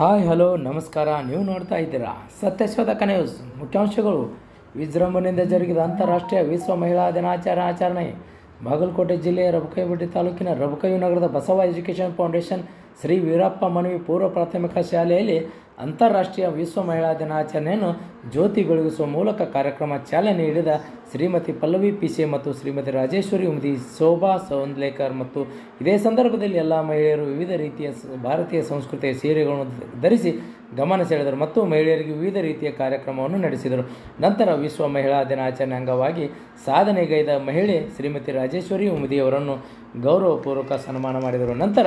Hi, hello, ನಮಸ್ಕಾರ. ನೀವು ನೋಡ್ತಾ ಇದ್ದೀರಾ ಸತ್ಯಶೋಧಕ ನ್ಯೂಸ್. ಮುಖ್ಯಾಂಶಗಳು. ವಿಜೃಂಭಣೆಯಿಂದ ಜರುಗಿದ ಅಂತಾರಾಷ್ಟ್ರೀಯ ವಿಶ್ವ ಮಹಿಳಾ ದಿನಾಚರಣೆ ಆಚರಣೆ. ಬಾಗಲಕೋಟೆ ಜಿಲ್ಲೆಯ ರಬಕೈಬಡ್ಡಿ ತಾಲೂಕಿನ ರಬಕೈ ನಗರದ ಬಸವ ಎಜುಕೇಷನ್ ಫೌಂಡೇಶನ್ ಶ್ರೀ ವೀರಪ್ಪ ಮನವಿ ಪೂರ್ವ ಪ್ರಾಥಮಿಕ ಶಾಲೆಯಲ್ಲಿ ಅಂತಾರಾಷ್ಟ್ರೀಯ ವಿಶ್ವ ಮಹಿಳಾ ದಿನಾಚರಣೆಯನ್ನು ಜ್ಯೋತಿ ಬೆಳಗಿಸುವ ಮೂಲಕ ಕಾರ್ಯಕ್ರಮ ಚಾಲನೆ ನೀಡಿದ ಶ್ರೀಮತಿ ಪಲ್ಲವಿ ಪಿಸೆ ಮತ್ತು ಶ್ರೀಮತಿ ರಾಜೇಶ್ವರಿ ಉಮದಿ ಶೋಭಾ ಸೌಂದ್ಲೇಕರ್ ಮತ್ತು ಇದೇ ಸಂದರ್ಭದಲ್ಲಿ ಎಲ್ಲ ಮಹಿಳೆಯರು ವಿವಿಧ ರೀತಿಯ ಭಾರತೀಯ ಸಂಸ್ಕೃತಿಯ ಸೀರೆಗಳನ್ನು ಧರಿಸಿ ಗಮನ ಸೆಳೆದರು ಮತ್ತು ಮಹಿಳೆಯರಿಗೆ ವಿವಿಧ ರೀತಿಯ ಕಾರ್ಯಕ್ರಮವನ್ನು ನಡೆಸಿದರು. ನಂತರ ವಿಶ್ವ ಮಹಿಳಾ ದಿನಾಚರಣೆ ಅಂಗವಾಗಿ ಸಾಧನೆಗೈದ ಮಹಿಳೆ ಶ್ರೀಮತಿ ರಾಜೇಶ್ವರಿ ಉಮದಿಯವರನ್ನು ಗೌರವಪೂರ್ವಕ ಸನ್ಮಾನ ಮಾಡಿದರು. ನಂತರ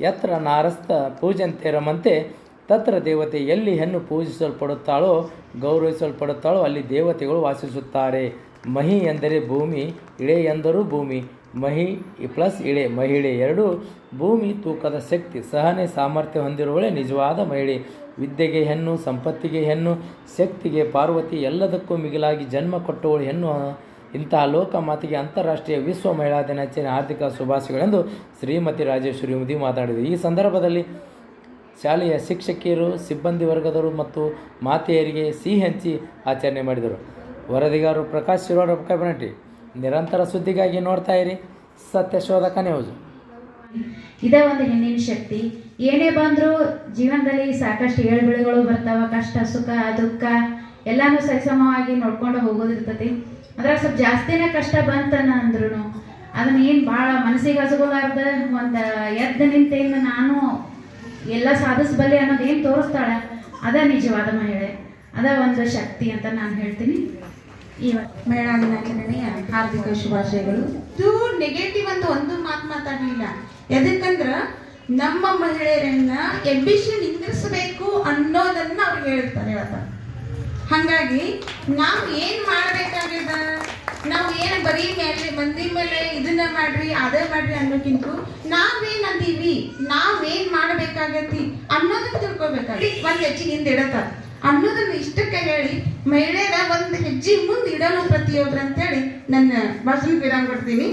ಯತ್ರ ನಾರಸ್ತ ಪೂಜೆ ರಮಂತೆ ತತ್ರ ದೇವತೆ ಎಲ್ಲಿ ಹೆಣ್ಣು ಪೂಜಿಸಲ್ಪಡುತ್ತಾಳೋ, ಗೌರವಿಸಲ್ಪಡುತ್ತಾಳೋ ಅಲ್ಲಿ ದೇವತೆಗಳು ವಾಸಿಸುತ್ತಾರೆ. ಮಹಿ ಎಂದರೆ ಭೂಮಿ, ಇಳೆ ಎಂದರೂ ಭೂಮಿ ಮಹಿ ಪ್ಲಸ್ ಇಳೆ ಮಹಿಳೆ ಎರಡು, ಭೂಮಿ ತೂಕದ ಶಕ್ತಿ, ಸಹನೆ ಸಾಮರ್ಥ್ಯ ಹೊಂದಿರುವಳೆ ನಿಜವಾದ ಮಹಿಳೆ. ವಿದ್ಯೆಗೆ ಹೆಣ್ಣು, ಸಂಪತ್ತಿಗೆ ಹೆಣ್ಣು, ಶಕ್ತಿಗೆ ಪಾರ್ವತಿ ಎಲ್ಲದಕ್ಕೂ ಮಿಗಿಲಾಗಿ ಜನ್ಮ ಕೊಟ್ಟವಳು ಹೆಣ್ಣು. ಇಂತಹ ಲೋಕ ಮಾತಿಗೆ ಅಂತಾರಾಷ್ಟ್ರೀಯ ವಿಶ್ವ ಮಹಿಳಾ ದಿನಾಚರಣೆ ಆರ್ಥಿಕ ಶುಭಾಶಯಗಳೆಂದು ಶ್ರೀಮತಿ ರಾಜೇಶ್ವರಿ ಮುದಿ ಮಾತನಾಡಿದರು ಈ ಸಂದರ್ಭದಲ್ಲಿ ಶಾಲೆಯ ಶಿಕ್ಷಕಿಯರು, ಸಿಬ್ಬಂದಿ ವರ್ಗದವರು ಮತ್ತು ಮಾತೆಯರಿಗೆ ಸಿಹಿ ಹಂಚಿ ಆಚರಣೆ ಮಾಡಿದರು. ವರದಿಗಾರರು ಪ್ರಕಾಶ್ ಶಿರೋರ ಕಬನಟ್ಟಿ ನಿರಂತರ ಸುದ್ದಿಗಾಗಿ ನೋಡ್ತಾ ಇರಿ. ಸತ್ಯಶೋಧಕ ನ್ಯೂಸ್ ಇದೇ ಒಂದು ಹೆಣ್ಣಿನ ಶಕ್ತಿ. ಏನೇ ಬಂದರೂ ಜೀವನದಲ್ಲಿ ಸಾಕಷ್ಟು ಏಳುಬೀಳುಗಳು ಬರ್ತಾವ, ಕಷ್ಟ, ಸುಖ, ದುಃಖ, ಎಲ್ಲಾನು ಸರಿಸಮವಾಗಿ ನೋಡ್ಕೊಂಡು ಹೋಗೋದಿರ್ತತಿ. ಅದ್ರಾಗ ಸ್ವಲ್ಪ ಜಾಸ್ತಿನೇ ಕಷ್ಟ ಬಂತನ ಅಂದ್ರು ಅದನ್ನ ಏನು ಭಾಳ ಮನಸ್ಸಿಗೆ ಹಸಗುಲಾರ್ದ ಒಂದು ಎದ್ದ ನಿಂತೇನು ನಾನು ಎಲ್ಲ ಸಾಧಿಸಬಲ್ಲೆ ಅನ್ನೋದೇನ್ ತೋರಿಸ್ತಾಳ? ಅದ ನಿಜವಾದ ಮಹಿಳೆ. ಅದ ಒಂದು ಶಕ್ತಿ ಅಂತ ನಾನು ಹೇಳ್ತೀನಿ. ಇವತ್ತು ಮಹಿಳಾ ದಿನಾಚರಣೆಯ ಹಾರ್ದಿಕ ಶುಭಾಶಯಗಳು. ಇದು ನೆಗೆಟಿವ್ ಅಂತ ಒಂದು ಮಾತು ಮಾತಾಡಲಿಲ್ಲ ಎದಕ್ಕಂದ್ರ ನಮ್ಮ ಮಹಿಳೆಯರನ್ನ ಎಬ್ಬಿಸಿ ನಿಂದಿರಿಸಬೇಕು ಅನ್ನೋದನ್ನ ಅವ್ರು ಹೇಳ್ತಾರೆ ಹೇಳ್ತಾರೆ ಹಾಗಾಗಿ ನಾವು ಏನ್ ಮಾಡ್ಬೇಕಾಗ್ಯದ? ನಾವು ಏನ್ ಬರೀ ಮೇಲೆ ಮಂದಿ ಮೇಲೆ ಇದನ್ನ ಮಾಡ್ರಿ ಅದೇ ಮಾಡ್ರಿ ಅನ್ನೋಕ್ಕಿಂತ ನಾವೇನ್ ಅಂದೀವಿ ನಾವೇನ್ ಮಾಡ್ಬೇಕಾಗತಿ ಅನ್ನೋದನ್ನ ತಿಳ್ಕೊಬೇಕಾಗಿ ಒಂದ್ ಹೆಚ್ಚಿಗೆ ಹಿಂದೆ ಇಡತಾರ ಅನ್ನೋದನ್ನ ಇಷ್ಟಕ್ಕೆ ಹೇಳಿ ಮಹಿಳೆಯರ ಒಂದು ಹೆಜ್ಜೆ ಮುಂದೆ ಇಡಲು ಅಂತ ಹೇಳಿ ನನ್ನ ಭಾಷಣ ವಿರಾಮ ಕೊಡ್ತೀನಿ.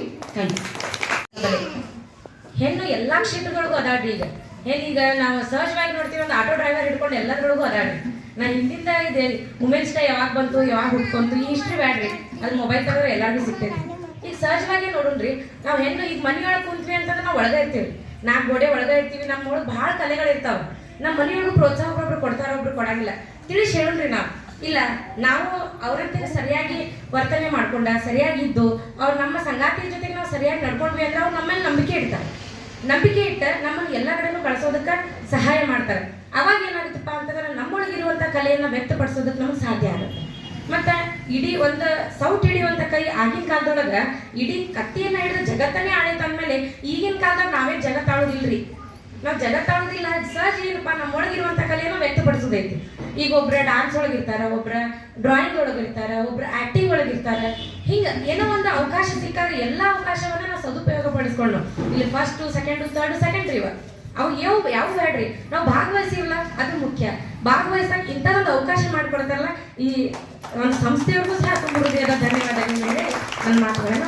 ಹೆಣ್ಣು ಎಲ್ಲಾ ಕ್ಷೇತ್ರಗಳಿಗೂ ಅದಾಡ್ರಿ ಈಗ. ಹೆಣ್ಣೀಗ ನಾವು ಸಹಜವಾಗಿ ನೋಡ್ತೀವಿ ಒಂದು ಆಟೋ ಡ್ರೈವರ್ ಹಿಡ್ಕೊಂಡು ಎಲ್ಲದ್ರೊಳಗೂ ಅದಾಡ್ರಿ. ನಾ ಹಿಂದಿಂದ ಇದೆ ವುಮೆನ್ಸ್ ಡೇ ಯಾವಾಗ ಬಂತು, ಯಾವಾಗ ಹುಡ್ಕೊಂತು ಈ ಇಷ್ಟು ಬ್ಯಾಡ್ರಿ. ಅದು ಮೊಬೈಲ್ ತಗೋ ಎಲ್ಲರಿಗೂ ಸಿಗ್ತೈತಿ ಈಗ ಸಹಜವಾಗಿ ನೋಡೋಣ್ರಿ, ನಾವು ಹೆಣ್ಣು ಈಗ ಮನೆಯೊಳಗೆ ಕುಂತ್ವಿ ಅಂತಂದ್ರೆ ನಾವು ಒಳಗೆ ಇರ್ತೀವಿ. ನಾಲ್ಕು ಗೋಡೆ ಒಳಗೆ ಇರ್ತೀವಿ ನಮ್ಮ ಒಳಗೆ ಭಾಳ ಕಲೆಗಳಿರ್ತಾವ ನಮ್ಮ ಮನೆಯೊಳಗೆ ಪ್ರೋತ್ಸಾಹ ಒಬ್ಬರು ಕೊಡ್ತಾರ ಒಬ್ರು ಕೊಡಂಗಿಲ್ಲ. ತಿಳಿಸಿ ಹೇಳ್ರಿ ನಾವು. ಇಲ್ಲ, ನಾವು ಅವ್ರಂತೆ ಸರಿಯಾಗಿ ವರ್ತನೆ ಮಾಡ್ಕೊಂಡ ಸರಿಯಾಗಿ ಇದ್ದು ಅವ್ರು ನಮ್ಮ ಸಂಗಾತಿಯ ಜೊತೆಗೆ ನಾವು ಸರಿಯಾಗಿ ನಡ್ಕೊಂಡ್ವಿ ಅಂದ್ರೆ ಅವ್ರು ನಮ್ಮಲ್ಲಿ ನಂಬಿಕೆ ಇಡ್ತಾರೆ. ನಂಬಿಕೆ ಇಟ್ಟ ನಮ್ಮನ್ನು ಎಲ್ಲ ಕಡೆನೂ ಕಳಿಸೋದಕ್ಕೆ ಸಹಾಯ ಮಾಡ್ತಾರೆ. ಅವಾಗ ಏನಾಗುತ್ತಪ್ಪ ಅಂತಂದ್ರೆ ನಮ್ಮೊಳಗಿರುವಂಥ ಕಲೆಯನ್ನು ವ್ಯಕ್ತಪಡಿಸೋದಕ್ಕೆ ನಮಗೆ ಸಾಧ್ಯ ಆಗುತ್ತೆ. ಮತ್ತೆ ಇಡೀ ಒಂದು ಸೌಟ್ ಹಿಡಿಯುವಂಥ ಕೈ ಆಗಿನ ಕಾಲದೊಳಗೆ ಇಡೀ ಕತ್ತಿಯನ್ನ ಹಿಡಿದು ಜಗತ್ತನ್ನೇ ಆಳೈತೆ ಅಂದ್ಮೇಲೆ ಈಗಿನ ಕಾಲದಾಗ ನಾವೇ ಜಗತ್ತಾಳೋದಿಲ್ರಿ. ನಾವು ಜಗತ್ತಾಳೋದಿಲ್ಲ ಸಹಜ ಏನಪ್ಪ, ನಮ್ಮ ಒಳಗಿರುವಂಥ ಕಲೆಯನ್ನು ವ್ಯಕ್ತಪಡಿಸೋದೈತಿ. ಈಗ ಒಬ್ರ ಡಾನ್ಸ್ ಒಳಗಿರ್ತಾರ, ಒಬ್ರ ಡ್ರಾಯಿಂಗ್ ಒಳಗಿರ್ತಾರ, ಒಬ್ರ ಆಕ್ಟಿಂಗ್ ಒಳಗಿರ್ತಾರ. ಹಿಂಗ ಏನೋ ಒಂದು ಅವಕಾಶ ಸಿಕ್ಕಾಗ ಎಲ್ಲ ಅವಕಾಶವನ್ನ ನಾವು ಸದುಪಯೋಗ ಪಡಿಸ್ಕೊಂಡು ಇಲ್ಲಿ ಫಸ್ಟ್ ಸೆಕೆಂಡ್ ಥರ್ಡ್ ಸೆಕೆಂಡ್ರಿ ಇವ ಅವು ಯಾವ ಯಾವ ಬೇಡ್ರಿ ನಾವು ಭಾಗವಹಿಸಿವಲ್ಲ ಅದು ಮುಖ್ಯ. ಭಾಗವಹಿಸಕ್ ಇಂಥದೊಂದು ಅವಕಾಶ ಮಾಡ್ಕೊಡ್ತಾರಲ್ಲ, ಈ ಒಂದು ಸಂಸ್ಥೆಯವ್ರಿಗೂ ಸಹ ತುಂಬ ಧನ್ಯವಾದಗಳು ಹೇಳಿ ನನ್ನ ಮಾತುಗಳನ್ನ